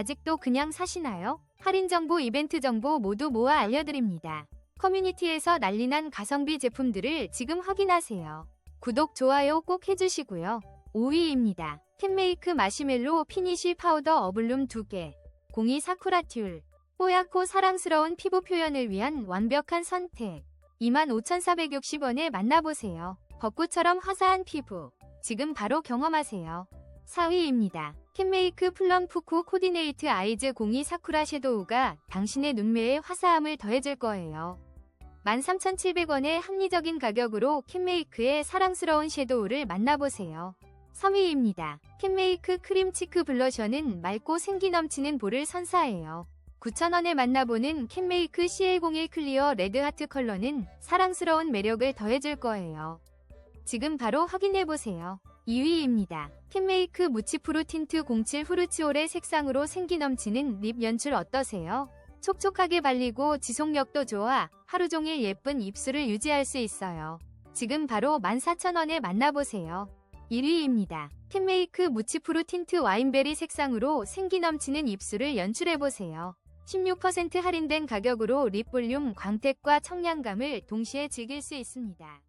아직도 그냥 사시나요? 할인 정보, 이벤트 정보 모두 모아 알려드립니다. 커뮤니티에서 난리난 가성비 제품들을 지금 확인하세요. 구독, 좋아요 꼭 해주시고요. 5위입니다. 캔메이크 마시멜로 피니쉬 파우더 어블룸 2개. 02 사쿠라 튤. 뽀얗고 사랑스러운 피부 표현을 위한 완벽한 선택. 25,460원에 만나보세요. 벚꽃처럼 화사한 피부. 지금 바로 경험하세요. 4위입니다. 캔메이크 플럼 푸쿠 코디네이트 아이즈 02 사쿠라 섀도우가 당신의 눈매에 화사함을 더해줄 거예요. 13,700원의 합리적인 가격으로 캔메이크의 사랑스러운 섀도우를 만나보세요. 3위입니다. 캔메이크 크림 치크 블러셔는 맑고 생기 넘치는 볼을 선사해요. 9,000원에 만나보는 캔메이크 CL01 클리어 레드 하트 컬러는 사랑스러운 매력을 더해줄 거예요. 지금 바로 확인해보세요. 2위입니다. 캔메이크 무치프루 틴트 07 후르츠올의 색상으로 생기 넘치는 립 연출 어떠세요? 촉촉하게 발리고 지속력도 좋아 하루 종일 예쁜 입술을 유지할 수 있어요. 지금 바로 14,000원에 만나보세요. 1위입니다. 캔메이크 무치프루 틴트 와인베리 색상으로 생기 넘치는 입술을 연출해보세요. 16% 할인된 가격으로 립 볼륨 광택과 청량감을 동시에 즐길 수 있습니다.